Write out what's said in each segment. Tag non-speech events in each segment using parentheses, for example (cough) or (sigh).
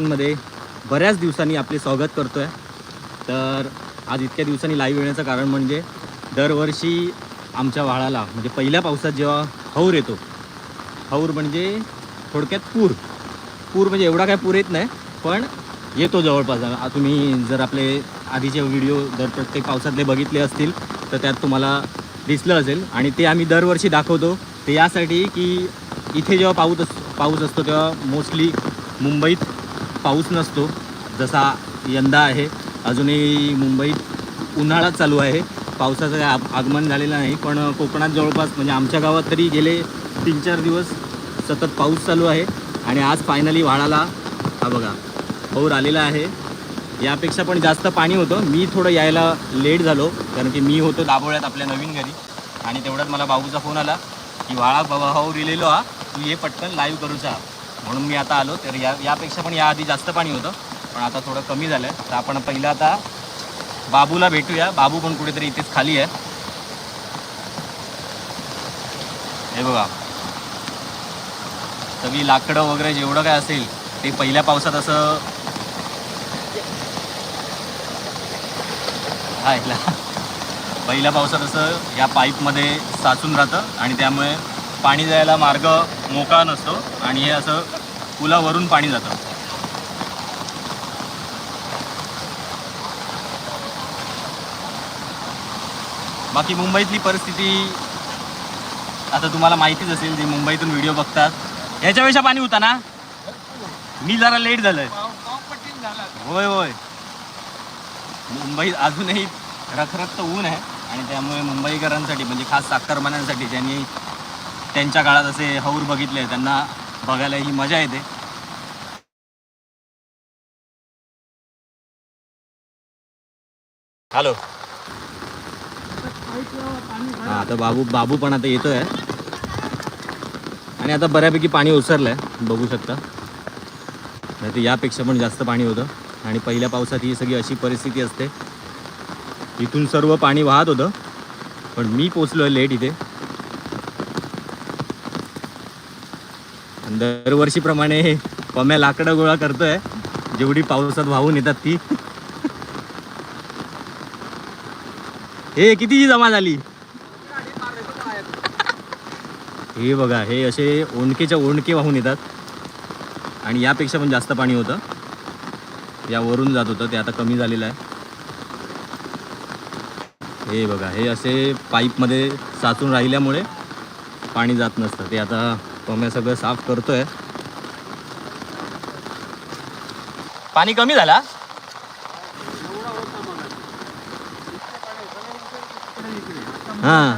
मध्ये बऱ्याच दिवसांनी आपले स्वागत करतोय. तर आज इतक्या दिवसांनी लाईव्ह येण्याचं कारण म्हणजे दरवर्षी आमच्या वाळाला म्हणजे पहिल्या पावसात जेव्हा हौर येतो हौर म्हणजे थोडक्यात पूर. पूर म्हणजे एवढा काय पूर येत नाही पण येतो जवळपास. तुम्ही जर आपले आधीचे व्हिडिओ जर प्रत्येक पावसातले बघितले असतील तर त्यात तुम्हाला दिसलं असेल. आणि ते आम्ही दरवर्षी दाखवतो. ते यासाठी की इथे जेव्हा पाऊस अस पाऊस असतो तेव्हा मोस्टली मुंबईत पाऊस नसतो जसा यंदा आहे अजूनही मुंबईत उन्हाळा चालू आहे. पावसाचं आग- आगमन झालेलं नाही पण कोकणात जवळपास म्हणजे आमच्या गावात तरी गेले तीन चार दिवस सतत पाऊस चालू आहे. आणि आज फायनली व्हाळाला हा बघा पौर आलेला आहे. यापेक्षा पण जास्त पाणी होतं. मी थोडं यायला लेट झालो कारण की मी होतो दाबोळ्यात आपल्या नवीन घरी. आणि तेवढ्यात मला बाबूचा फोन आला की व्हाळा बाबा हो रिलेलो हा तू ये पटकन लाईव्ह करूचा. म्हणून मी आता आलो. तर या यापेक्षा पण याआधी जास्त पाणी होतं. पण आता थोडं कमी झालं तर आपण पहिलं आता बाबूला भेटूया. बाबू पण कुठेतरी इथेच खाली आहे. हे बघा. सगळी लाकडं वगैरे जेवढं काय असेल ते पहिल्या पावसात असं हा ऐकला पहिल्या पावसात असं या पाईपमध्ये साचून राहतं. आणि त्यामुळे पाणी जायला मार्ग मोकळा नसतो. आणि हे असं पुलावरून पाणी जातं. बाकी मुंबईतली परिस्थिती आता तुम्हाला माहितीच असेल जे मुंबईतून व्हिडिओ बघतात. ह्याच्यापेक्षा पाणी होता ना? मी जरा लेट झालंय. होय होय. मुंबईत अजूनही रखरखत ऊन आहे. आणि त्यामुळे मुंबईकरांसाठी म्हणजे खास साखरमान्यांसाठी ज्यांनी त्यांच्या काळात असे हौर बघितले. त्यांना बघायला ही मजा येते. हॅलो. हा आता बाबू बाबू पण आता येतोय. आणि आता बऱ्यापैकी पाणी ओसरलंय बघू शकता. नाही तर यापेक्षा पण जास्त पाणी होतं. आणि पहिल्या पावसात ही सगळी अशी परिस्थिती असते. इथून सर्व पाणी वाहत होतं. पण मी पोचलो आहे लेट इथे. दरवर्षीप्रमाणे पम्या लाकडं गोळा करतोय. जेवढी पावसात वाहून येतात ती. हे कितीची जमा झाली? हे बघा हे असे ओणकेच्या ओणके वाहून येतात. आणि यापेक्षा पण जास्त पाणी होतं. यावरून जात होतं ते आता कमी झालेलं आहे. हे बघा हे असे पाईपमध्ये साचून राहिल्यामुळे पाणी जात नसतं. ते आता पम्या सगळं साफ करतोय. पाणी कमी झाला हां?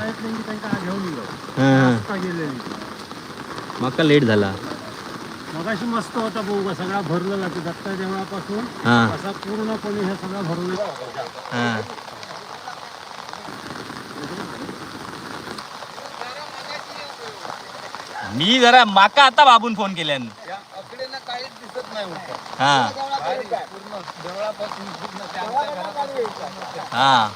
मका लेट झाला? मगाशी मस्त होता भाऊ सगळा भरलेला दत्ता देवळापासून. हां. असा पूर्णपणे हे सगळं भरलेला हां. मी जरा माका आता बाबून फोन केल्यान. हा. हा.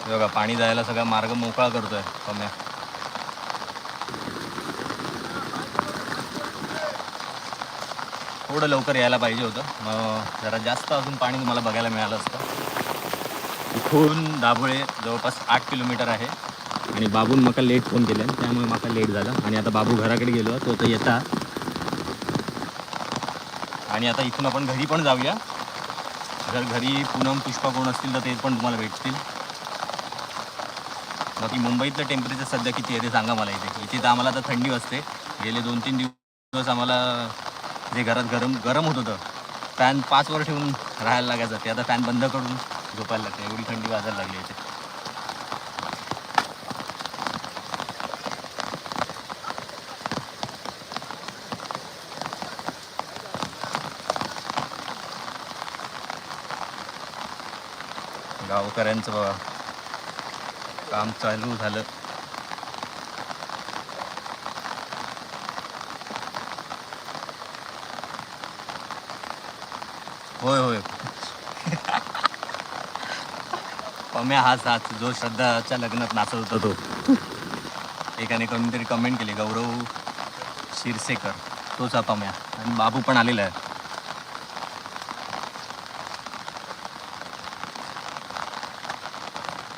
हे बघा पाणी जायला सगळा मार्ग मोकळा करतोय कम्या थोडं लवकर यायला पाहिजे होतं. मग जरा जास्त अजून पाणी तुम्हाला बघायला मिळालं असतं. इथून दाभोळे जवळपास आठ किलोमीटर आहे. आणि बाबून मका लेट फोन केला. त्यामुळे माका लेट झाला. आणि आता बाबू घराकडे गेलो. तो तर येता. आणि आता इथून आपण घरी पण जाऊया. जर घरी पूनम पुष्पा कोण असतील तर ते पण तुम्हाला भेटतील. बाकी मुंबईतलं टेम्परेचर सध्या किती आहे ते सांगा मला इथे. इथे तर आम्हाला आता थंडी वाजते. गेले दोन तीन दिवस आम्हाला जे घरात गरम गरम होत होतं फॅन पाच वर ठेवून राहायला लागायचं. ते आता फॅन बंद करून झोपायला लागते. एवढी थंडी वाजायला लागली याची. गावकऱ्यांचं काम चालू झालं. होय होय. पम्या हाच हाच जो श्रद्धाच्या लग्नात नाचत होता तो. एकाने कोणीतरी कमेंट केली गौरव शिरसेकर तोच हा पम्या. आणि बाबू पण आलेला आहे.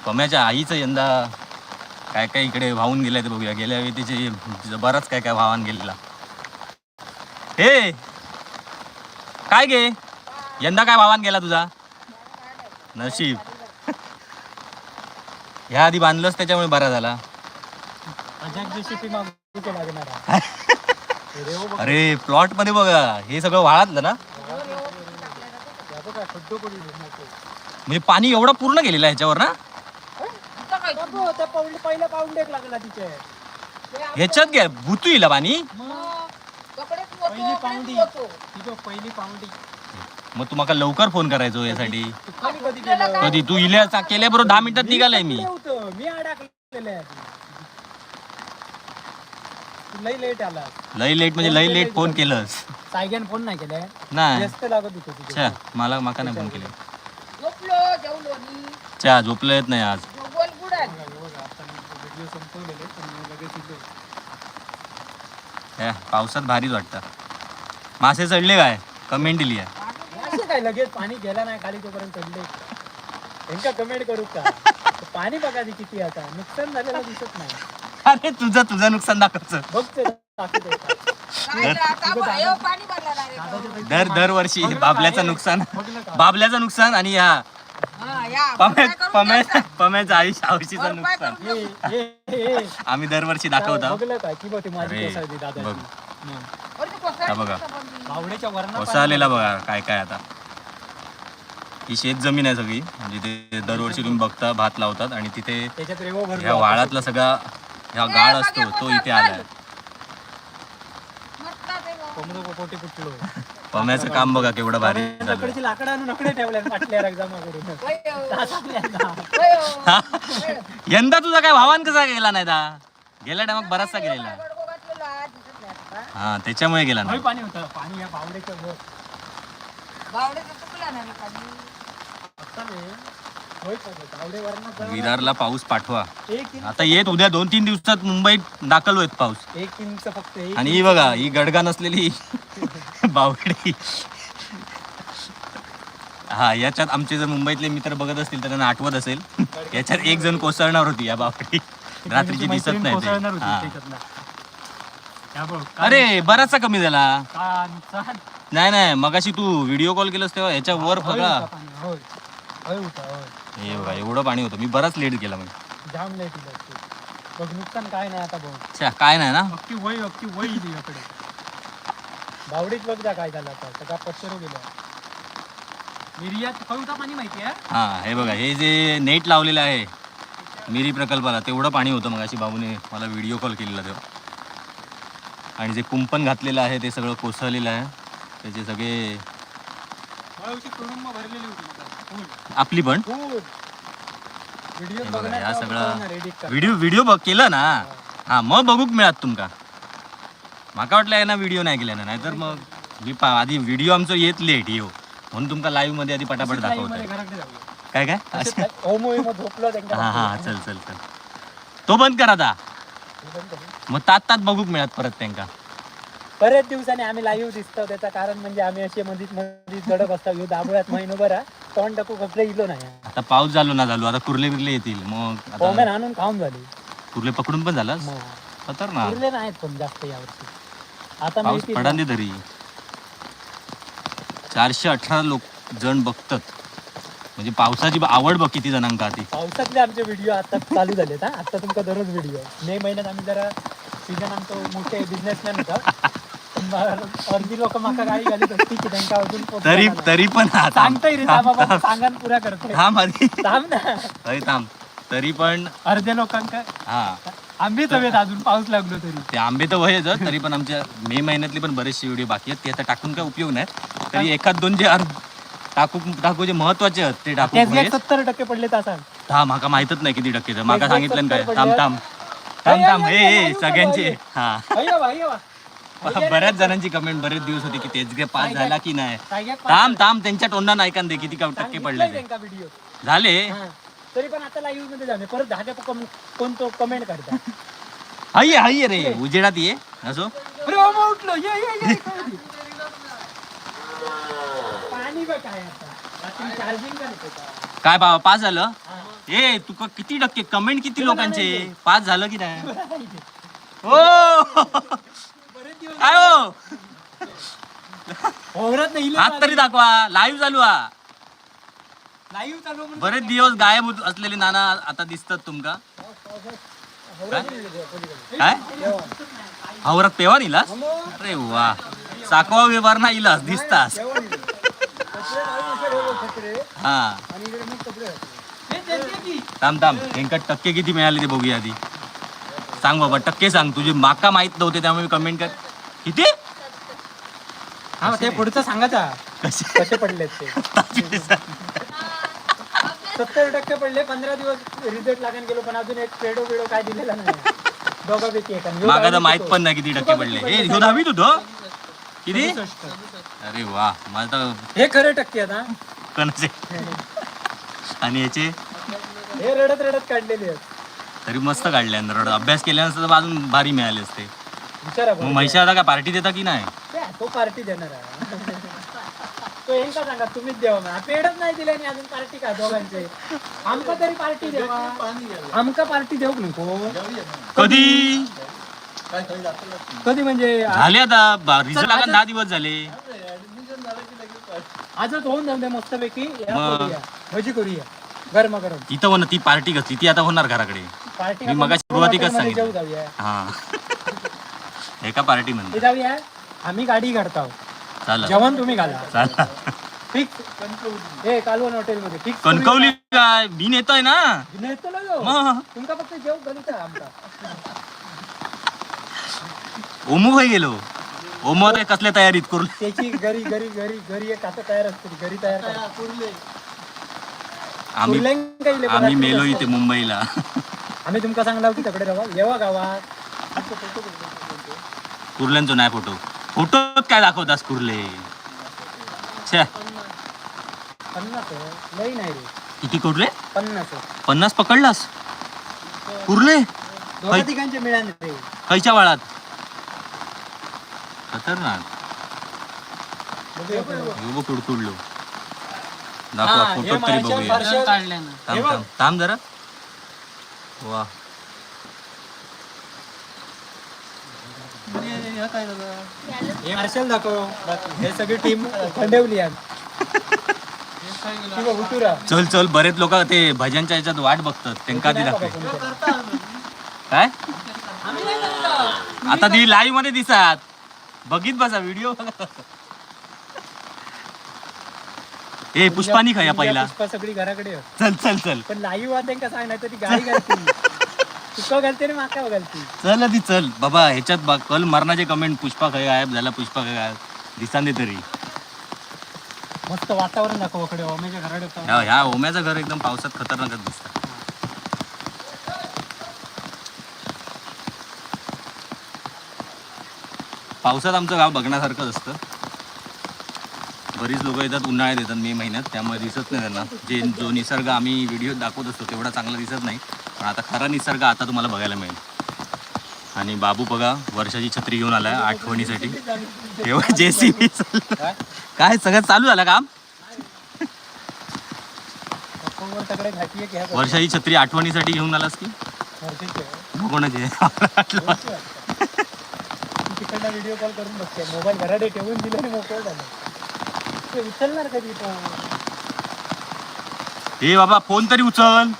पम्याच्या आईचं यंदा काय काय इकडे वाहून गेलंय ते बघूया. गेल्या वेळी तिचे बराच काय काय वाहन गेलेला. हे काय गे? यंदा काय वाहन गेला तुझा? नशीब. ह्या आधी बांधलंच त्याच्यामुळे बरा झाला. अरे प्लॉटमध्ये बघा हे सगळं वाळातलं ना. म्हणजे पाणी एवढं पूर्ण गेलेलं ह्याच्यावर ना? ह्याच्यात घ्या भुतू येईल पाणी. पहिली पाऊंडी पहिली पाऊंडी मग तू माका लवकर फोन करायचो यासाठी. खाली कधी गेलं कधी? तू इल्या केल्याबरोबर दहा मिनिटात निघालाय मी. होतं. मी अडकलेलं आहे आधी. तू लई लेट आला लय लेट म्हणजे लय लेट फोन केलंस. सायगन फोन नाही केलाय. नाही. व्यस्त लागत होतो तुझे. अच्छा मला माका नाही फोन केले. झोपलो जेवलो नी चा झोपलं येत नाही आज. बोल बुडाल व्हिडिओ संपवलेले पण मी लगेच इथे. हे, पावसात भारीच वाटतं. मासे चढले काय? कमेंट दिली आहे काय लगेच पाणी गेला नाही खाली तोपर्यंत चढले. त्यांका कमेंट करू का? (laughs) पाणी बघा ती किती आता. नुकसान झालेलं दिसत नाही. अरे तुझं तुझं नुकसान दाखवचं बघ ते दाखवत आहे. काय रे आता ब- अयो, पाणी भरलं नाही रे तो. दर दरवर्षी बाबल्याचं नुकसान बाबल्याचं नुकसान आणि ह्या हा, या? पम्याचं आयुष्य आयुष्यचं नुकसान. आम्ही दरवर्षी दाखवतो. बघ. हं. हा कोसा आलेला बघा काय काय आता. ही शेत जमीन आहे सगळी. म्हणजे ते दरवर्षी तुम्ही बघता भात लावतात आणि तिथे ह्या वाळातला सगळा ह्या गाळ असतो तो इथे आलाय. आहे पम्याचं काम बघा केवढं भारी. यंदा तुझा काय भावान कसा गेला नाही दा? गेल्या टायमात बराचसा गेलेला. हा त्याच्यामुळे गेला नाही. पाणी होतं. पाणी या बावड्याच्या विरारला पाऊस पाठवा आता येत उद्या दोन तीन दिवसात मुंबईत दाखल होत पाऊस एक इंच फक्त एक आणि ही बघा ही गडगा नसलेली (laughs) बावडी हा याच्यात आमचे जर मुंबईतले मित्र बघत असतील तर त्यांना आठवत असेल याच्यात एक जण कोसळणार होती या बावडी (laughs) रात्रीची दिसत नाही कोसळणार ते. होती हा. त्याच्यातला. या बघ, अरे बराचसा कमी झाला कान. नाही नाही मगाशी तू व्हिडिओ कॉल केलास तेव्हा याच्या वर होय बघा होय. होय होता, होय. हे बघा एवढं पाणी होतं. मी बराच लेट केला मग. जाम ते. बघ नुकसान काय नाही आता बघ अच्छा काय नाही ना? अख्खी वय अख्खी वय तुझ्याकडे बावडीत बघ जा काय झालं आता. सगळा पत्तर गेला निर्यात कळूचा पाणी माहिती आहे? हा हे बघा हे जे नेट लावलेलं आहे मिरी प्रकल्पाला तेवढं पाणी होतं मग अशी बाबूने मला व्हिडिओ कॉल केलेला तेव्हा आणि जे कुंपण घातलेलं आहे ते सगळं कोसळलेलं आहे. त्याचे सगळे तुडुंब भरलेली होती. फुल आपली पण. हे. बघा, हा तेव्हा सगळा. व्हिडिओ व्हिडिओ बघ केलं ना? हा मग बघूक मिळत तुमका. माका वाटलं ना व्हिडिओ नाही केला ना नाहीतर मग मी पा आधी व्हिडिओ आमचं येत लेट येऊ म्हणून तुमका लाईव्हमध्ये आधी पटापट जाऊया. काय काय? हा हा चल चल चल. तो बंद करा आता. मग तात तात बघूक मिळत परत त्यांका. बरेच दिवसांनी आम्ही लाईव्ह दिसतो त्याचं कारण म्हणजे आम्ही असे मधीच मधीच गडप असतो. दाबोळ्यात महिनोभर. तोंड टाकू कपडे इलो नाही. आता पाऊस झालो ना झालो. आता कुर्ले बिर्ले येतील. मग आता कोंबड्या आणून खाऊन झाली. कुर्ले पकडून पण झाला? मग खतरनाक. उरले नाहीत पण जास्त यावर्षी आता पाऊस पडांदे तरी. चारशे अठरा लोक जण बघतात. म्हणजे पावसाची आवड बघ किती जणांका ती पावसातले आमचे व्हिडिओ आता चालू झालेत हा. आता तुमका दररोज व्हिडिओ मे महिन्यात आम्ही जरा सीजन आमचो मोठे बिझनेसमॅन होता. अर्धी लोक माका गाडी घालीत असती की त्यांना अजून पोचता तरी नाही. तरी पण हा, थांब. सांगतोय रे बाबा सांगा न पुरा करतोय. थांब आधी. थांब ना. अरे थांब. तरी पण अर्ध्या लोकांका हा. आंबेच हवेत अजून पाऊस लागलो तरी. ते आंबे तर वयच तरी पण आमच्या मे महिन्यातली पण बरेचसे व्हिडिओ बाकी आहेत. ते आता टाकून काय उपयोग नाही तरी एखाद दोन जे अर्ध टाकू टाकू जे महत्त्वाचे आहेत ते टाकू त्याच म्हणजे सत्तर टक्के पडले तर हा माका माहितच नाही किती टक्के माका एक- एक सांगितलं ना काय. सत्तर थांब. थांब. थांब थांब. हे हे सगळ्यांचे. हा. अय्या वा, अय्या वा. (laughs) बऱ्याच जणांची कमेंट बरेच दिवस होती की तेच पास काय- झाला की नाही? थांब थांब त्यांच्या तोंडात ऐका दे किती का टक्के पडले ते. व्हिडिओ झाले. तरी पण आता लाईव्हमध्ये जाणे परत दहा कम कोण तो कमेंट करता? (laughs) हाय हाय रे उजेडात ये. असो. अरे ओमा उठलो ये ये ये. (laughs) पाणी बघ काय आता. चार्जिंग का नाही त्याचं? काय बाबा पास झालं. ए तुका किती टक्के? कमेंट किती लोकांचे? पास झालं की नाही? हो काय हो हात तरी दाखवा. लाईव्ह चालू हा. लाईव्ह चालू बरेच दिवस गायब होत असलेले नाना आता दिसतात तुमका. काय? तेव्हा. हावरात पेवा निलास अरे वा. साकवा व्यवहार ना इलास दिसतास. हा? थांब थांब. यांका टक्के किती मिळाले ते बघूया आधी. सांग बाबा टक्के सांग. तुझे माका माहीत नव्हते त्यामुळे कमेंट कर किती हा ते पुढचं सांगायचा. कसे? कसे पडलेत ते? सत्तर टक्के पडले पंधरा दिवस रिझल्ट लागून गेलो पण अजून एक पेडो बिडो काय दिलेला नाही. दोघांपैकी एका तर माहीत होतो. पण नाही किती टक्के पडले. हे होतो किती. अरे वा माझं तर हे खरे टक्के आता कणाचे? आणि याचे? हे रडत रडत काढलेले आहेत. तरी मस्त काढले रड अभ्यास केल्यानंतर तर अजून भारी मिळाले असते. विचारा मग. म्हैशा आता काय पार्टी देता की नाही? ते, तो पार्टी देणार आहे. तो येईन का सांगा? तुम्हीच पेडच नाही दिले आणि अजून पार्टी का दोघांचे? आमका तरी पार्टी देवा. आमका पार्टी देऊ नको? कधी? कधी म्हणजे? झाले आता. रिझल्ट लागा दहा दिवस झाले. आजच होऊन जाऊ दे मस्तपैकी. या मग. करूया. भजी करूया. गरम गरम तिथं हो ना ती पार्टी कसली? ती आता होणार घराकडे. पार्टी मी मगाशी सुरुवातीकच हॉटेलमध्ये जेऊ सांगितलं. जाऊया. हा. एका पार्टी म्हणतो जाऊया. आम्ही गाडी काढतो चला जेवण तुम्ही घाला. चला फिक्स. हे कालवण हॉटेल मध्ये फिक्स कणकवली काय? बिन येतोय ना? नेतो ना जाऊ मग? तुमका फक्त जेव घालूचा आमका ओमू भाई गेलो. ओमू आता कसल्या तयारीत करू? त्याची घरी घरी घरी घरी एक आता तयार असते. घरी तयार करा. आम्ही आम्ही मेलो? इथे मुंबईला. आम्ही तुमका सांगला होती तकडे राहा येवा गावात. कुर्ल्यांचो नाही फोटो. फोटोत काय दाखवतास कुर्ले? छे पन्नास. लई नाही रे. किती कुर्ले? पन्नास. पन्नास पकडलास? कुर्ले? दोघा तिघांचे मिळाले रे. खयच्या वाळात? खतरनाक. बघूया आपण. ह्यो बघ कुडकुडलो दाखवा हे फोटो तरी माझ्या बघूया. फारशा- थांब बघ. थांब थांब जरा. वा. हे मार्शल दाखव. हे सगळी टीम (laughs) खंडवली. चल चल बरेच लोक ते भजनच्या याच्यात वाट बघतात. त्यांका ती दाखव. काय आता ती लाईव्हमध्ये दिसत. बघित बसा व्हिडिओ ए पुष्पानी खाया पहिला. पुष्पा सगळी घराकडे आहे. चल चल चल. पण लाईव्ह वाद त्यांका सांग नाही तर ती गाडी घालते (laughs) तुका घालते रे माका घालते. चल आधी चल. बाबा ह्याच्यात बघ कल मरणाचे कमेंट पुष्पा खय गायब झाला पुष्पा खय गायब. दिसांदे तरी. मस्त वातावरण दाखव घराकडे होता. ह्या ह्या ओम्याचं घर एकदम पावसात खतरनाकच दिसतं पावसात आमचं गाव बघण्यासारखंच असतं. बरीच लोक येतात उन्हाळ्यात येतात मे महिन्यात त्यामुळे दिसत नाही त्यांना. जे जो निसर्ग आम्ही व्हिडिओ दाखवत असतो तेवढा चांगला दिसत नाही. पण आता खरा निसर्ग आता तुम्हाला बघायला मिळेल. आणि बाबू बघा वर्षाची छत्री घेऊन आलाय आठवणीसाठी. तेव्हा जे सी बी काय? सगळं चालू झालं काम? वर्षाची छत्री आठवणीसाठी घेऊन आलास की. कोणाची तिकडनं व्हिडिओ कॉल करून बघते. मोबाईल घराडे ठेवून दिलं आणि मोकळं झालं. ते उचलणार कधी तो हे बाबा फोन तरी उचल.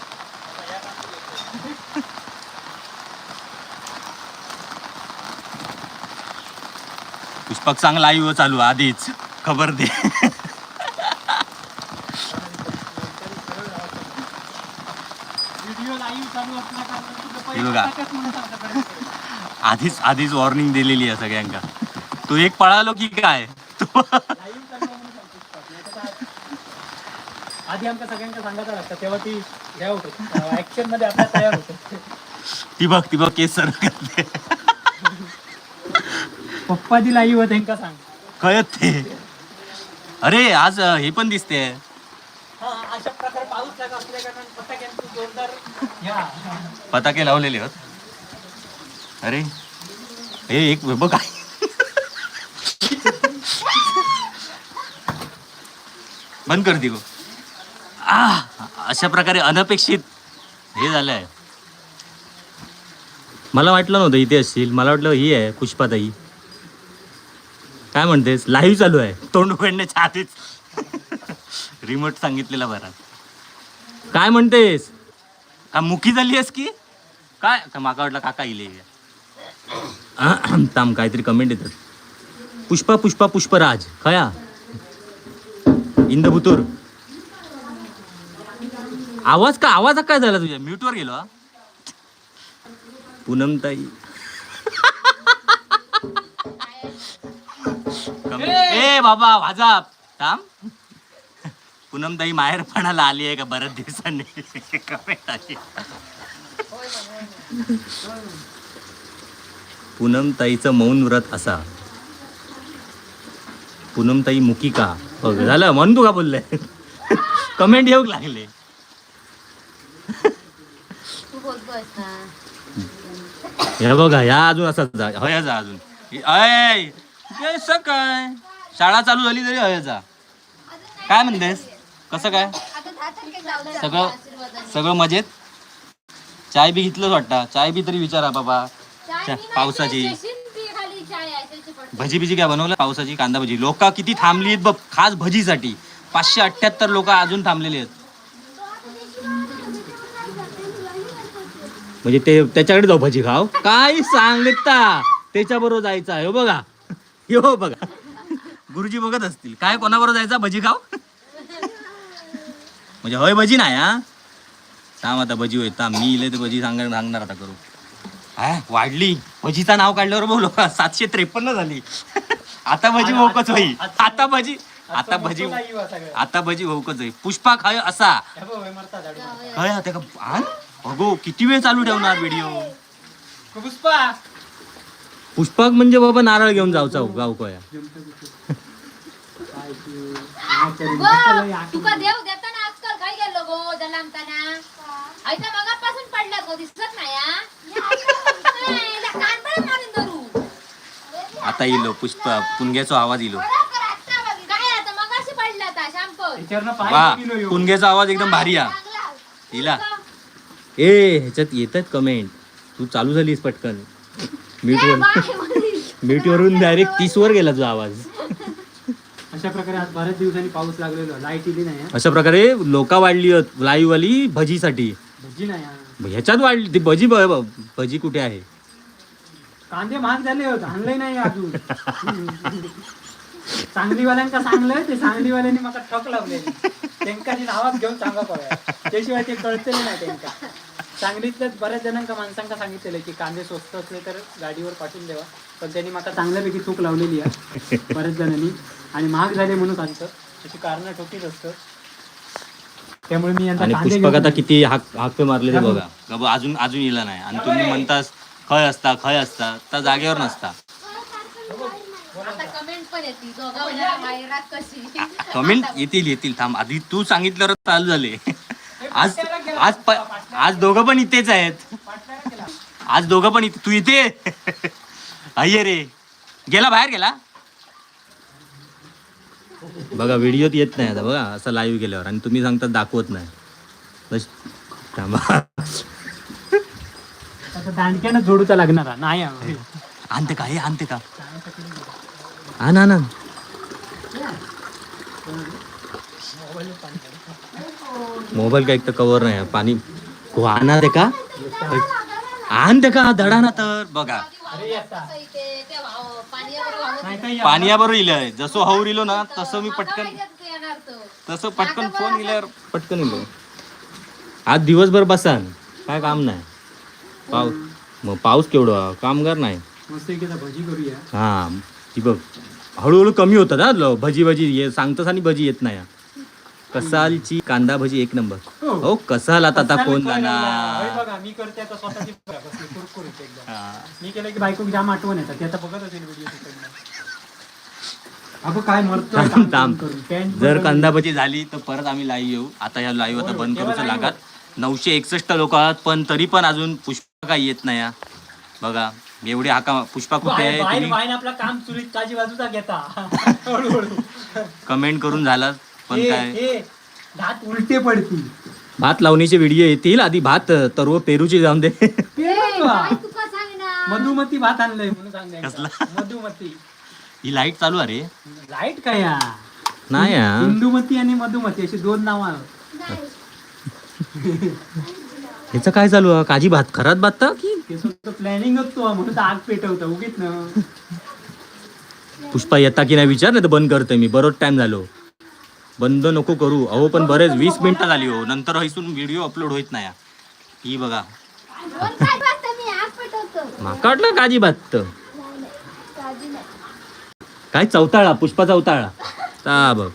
पुष्पक चांग लाईव्ह चालू आधीच. खबर दे. बघा. आधीच आधीच वॉर्निंग दिलेली आहे सगळ्यांका. तू एक पळालो की काय? तू? आधी आमच्या सगळ्यांना सांगायचं लागतं. तेव्हा ती होतं. ऍक्शनमध्ये आपल्या तयार होतं. ती बघ ती बघ केस सर करते पप्पा ती लाईव्ह होते त्यांना सांग? कळत ते अरे आज अं, हे पण दिसते. अशा प्रकारे पाऊस पताके लावलेले होत अरे हे एक बघ. काय बंद कर दी गो. आ अशा प्रकारे अनपेक्षित हे झालंय. मला वाटलं नव्हतं इथे असतील मला वाटलं ही आहे पुष्पाताई. काय म्हणतेस? लाईव्ह चालू आहे. तोंड उघडण्याच्या आधीच. रिमोट सांगितलेला बरा. काय म्हणतेस? का मुखी झाली आहेस की? काय? का माका वाटलं काका इले. ताम काहीतरी कमेंट येतात. पुष्पा पुष्पा पुष्पराज. खया. इंदबुतूर आवाज का आवाज काय झाला तुझ्या? म्यूटवर गेलो पूनमताई. ए बाबा वाजा थांब. पूनमताई माहेरपणाला आली आहे का बऱ्याच दिवसांनी? कमेंट आली. पूनमताईचं मौन व्रत असा. पूनमताई मुकी का बघ हो, झालं. म्हणून तू का बोलले कमेंट येऊ लागले. हे बघा ह्या अजून असाच जा हो, जा अजून. हे- काय? शाळा चालू झाली तरी हया जा. काय म्हणतेस? कसं काय? सगळं. सगळं मजेत? चाय बी घेतलंच वाटतं. चाय बी तरी विचारा बाबा. पावसाची. आहे. भजी बिजी काय बनवलं? पावसाची कांदा भजी. लोक किती थांबलीत बघ खास भजीसाठी. पाचशे अठ्ठ्याहत्तर लोक अजून थांबलेले आहेत. म्हणजे ते त्याच्याकडे जाऊ भजी खाव काय सांगता. त्याच्या बरोबर जायचा हो बघा. हो बघा. गुरुजी बघत असतील. काय कोणाबरोबर जायचा? भजी खाव म्हणजे होय भजी नाही हा? थांब आता भजी होय थांब. मी इले ते भजी सांगणार सांगणार आता करू. हा वाढली. भजीचं नाव काढल्यावर बोलो सातशे त्रेपन्न झाली. आता भजी होकच होई आता भजी आता भजी आता भजी होकच होई पुष्पा खाय असा. काय आता का आण? अगो किती वेळ चालू ठेवणार व्हिडिओ? पुष्पा! पुष्पक म्हणजे बाबा नारळ घेऊन जाऊचा गाव कोया गो, तुका देव देताना आजकाल काय गेलो गो जलामताना आयता मगापासून पडला गो दिसत नाही इला. आता इलो पुष्पा पुणग्याचा आवाज इलो. वा. पुणग्याचा आवाज एकदम भारी आ हिला ए ह्याच्यात येतात कमेंट तू चालू झालीस पटकन. म्यूटवर म्यूटवरून डायरेक्ट तीस वर गेला तुझा आवाज. अशा प्रकारे आज बऱ्याच दिवसांनी पाऊस लागलेलो. लाइट इली नाही हा. अशा प्रकारे लोक वाढली लाईव्ह वाली भजीसाठी. भजी नाही हा. ह्याच्यात वाढली ती भजी ब- भजी कुठे आहे? कांदे महाग झाले होते आणलंय नाही अजून. (laughs) सांगलीवाल्यांका सांगलंय ते सांगलीवाल्यांनी मला ठक लावले त्यांकाची नावात घेऊन सांगा पळ्या त्याशिवाय ते कळतले नाही त्यांका. सांगलीतल्याच बऱ्याच जणांका माणसांका सांगितलेलं की कांदे स्वस्त असले तर गाडीवर पाठवून द्यावा पण त्यांनी मला चांगल्यापैकी चूक लावलेली आहे बऱ्याच जणांनी. आणि महाग झाले म्हणून सांगतं. त्याची कारणं ठोकीच असतं. त्यामुळे मी आणि कांदे पुष्पक आता किती हाक हाके मारले ते बघा. अजून अजून इला नाही. आणि तुम्ही म्हणतास खय असता खय असता तर जागेवर नसता. पण येते दोघा बाहेरात कशी? (laughs) कमेंट येतील येतील. थांब आधी तू सांगितल्यावर चालू झाले. (laughs) आज आज प- आज दोघं पण इथेच आहेत. आज दोघं पण इथे तू इथे? (laughs) अय्ये रे गेला बाहेर गेला? बघा व्हिडिओत येत नाही आता बघा असं लाईव्ह गेल्यावर. आणि तुम्ही सांगता दाखवत नाही. बस, थांबा. आता दांडक्यानं जोडूचा लागणार हा. नाही. आणते का? हे आणते का? आण आण. मोबाईल का एक तर कवर नाही. पाणी हो आणा ते का? आण ते का? धडा ना तर. बघा. काही पाण्याबरोबर इलंय जसं हाऊर इलो ना तसं मी पटकन. तसं पटकन फोन इल्यावर पटकन इलो. आज दिवसभर बसान. काय काम नाही. पाऊस मग पाऊस केवढं? कामगार नाही. मस्त हा बघ हळूहळू कमी होतात हा भजी भजी ये सांगतस आणि भजी येत नाही. कसालची कांदा भजी एक नंबर हो. कसाल आता आता कोण जाणार मी करते आता स्वतःची. मी केलं की बायको जाम आठवण येतात आता बघत असेल व्हिडिओ काय थांब. जर. कांदा भजी झाली तर परत आम्ही लाईव्ह येऊ आता ह्या लाईव्ह आता बंद करूचं लागत नऊशे एकसष्ट लोक आहात पण तरी पण अजून पुष्पा काही येत नाही. बघा एवढे हाका पुष्पा कुठे आहे? वाईन तुम्ही वाईन आपला काम चुलीत काजी बाजूचा घेता. (laughs) हळूहळू. कमेंट करून झाला पण हे- काय? हे, दात उलटे पडतील. भात लावणीचे व्हिडिओ येतील आधी भात तरव पेरूची जाऊन दे. (laughs) ए, पेरू बा. काय तुका सांग ना मधुमती भात आणलंय म्हणून सांगायचं. कसला? मधुमती. ही लाइट चालू अरे लाइट काय या? नाही हा. हिंदुमती आणि मधुमती अशी दोन नावं (laughs) ह्याचं काय चालू आहे? काजी भात खरात भात की तो म्हणून आग पेटवतं उगीच ना. पुष्पा येता की नाही विचार नाही तर बंद करतोय मी. बरोच टाइम झालो. बंद नको करू. अहो पण बरेच वीस मिनिटं झाली हो. नंतर हैसून व्हिडिओ अपलोड होत नाही. हा. ही बघा. पण काय बघता मी आग पेटवतो माका वाटलं काजी भात. काय चौताळा? पुष्पा चौताळा ता बघ.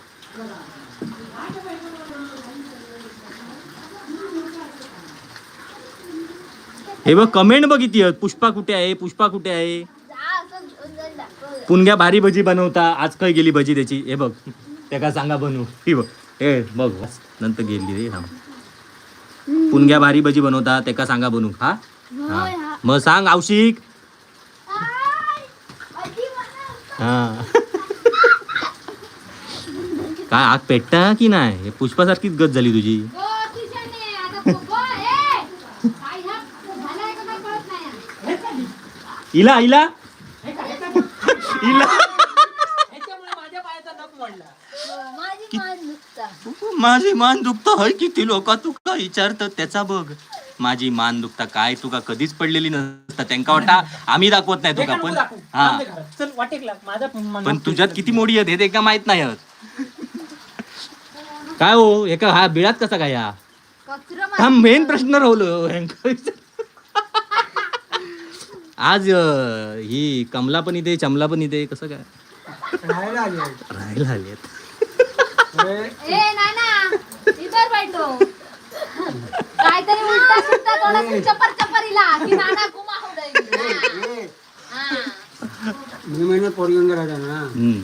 हे बघ कमेंट बघ किती आहेत पुष्पा कुठे आहे? पुष्पा कुठे आहे. पुणग्या भारी भजी बनवता. आज काय गेली भजी त्याची? हे बघ. त्या का सांगा बनवू. ही बघ. हे बघ नंतर गेली रे थांब. पुणग्या भारी भजी बनवता. ते का सांगा बनवू. हा? हा. हा. मग सांग मला. हा. (laughs) काय आग पेटता की नाही? पुष्पासारखीच गत झाली तुझी गो, किशने, आता गो, ए. काय ह्या झालंय का काय कळत नाही. इला इला. इला. ह्याच्यामुळे माझ्या पायाचा नख मोडला. हो, माझी मान दुखता. माझी मान दुखता. हय किती लोक तुका विचारतात त्याचा बघ. माझी मान दुखता. काय तुका कधीच पडलेली नसता. त्यांका वाटा आम्ही दाखवत नाही तुका पण. हा. पण तुझ्यात किती मोडी आहेत हे ते का माहीत नाही काय हो? हे का हा बिळात कसा काय हा हा. मेन प्रश्न राहुलो. आज अं, ही कमला पण इथे चमला पण इथे कसं काय? राहायला आली आहे. राहायला आलेत ए नाना इधर बैठो. काहीतरी उलटा सुलटा थोडं चपर चपरीला की नाना घुमा हो. जाईल मे राहता ना. हम्म.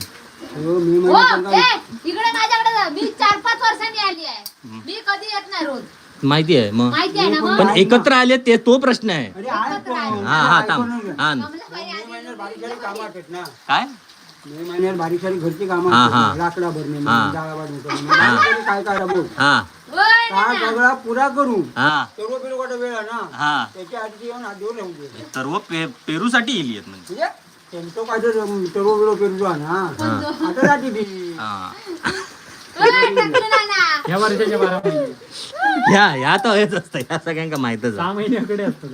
हो मे हो महिन्यात ए इकडे माझ्याकडे जा. मी चार पाच वर्षांनी आली आहे. मी कधी येत नाही रोज. माहिती आहे मग. माहिती आहे ना मग? पण एकत्र आले ते तो प्रश्न आहे. अरे. हा हा थांब. हा. कमलाबाई आली. महिन्यात बारीक सारी कामं आहेत ना. काय? मे महिन्यात बारीक सारी घरची कामं हा, हा. लाकडा भरणे हा. वाढणे काय काय हा. होय हा. सगळा पुरा करू हा. सर्व वेळ आहे ना. हा. त्याच्या आधी येऊन हात देऊन राहू दे सर्व पे पेरूसाठी येईल आहेत म्हणजे. म्हणजे त्यांचं काय तर सर्व पेरू आहे ना हा. आता जाते ती हा. ह्या वर्षाच्या बारा महिने ह्या ह्या तर हेच असतं. सगळ्यांका माहितच सहा महिन्याकडे असतो?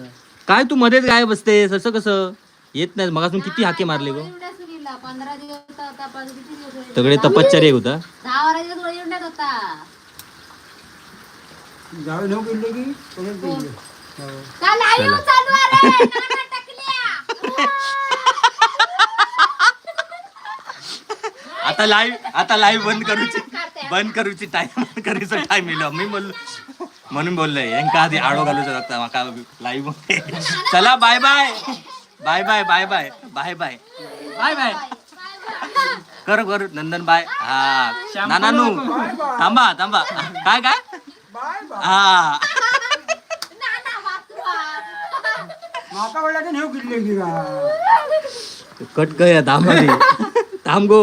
काय तू मध्येच गायब बसतेस असं कसं? येत नाही मगासून किती हाके मारले गो? एवढ्या सुनीलला पंधरा दिवस होता होता, पाच- किती दिवस होते? सगळे तपश्चर्या होता. दहा बारा दिवस वळी उंडत होता. जावे नेऊ गेले की? परत गेले हो. का लाईव्ह चालू. आहे रे? नाना टकल्या. (laughs) आता लाईव्ह आता लाईव्ह बंद करूची. बंद करूची टाइम करूचा टाइम येलो मी बोललो म्हणून बोललोय यांका आधी आडो घालूचा लागता माका लाईव्ह चला bye bye bye bye bye bye bye bye bye bye कर कर. नंदन बाय हा. नानानू. थांबा थांबा. काय काय? बाय बाय हा. कट काय थांब. थांब गो.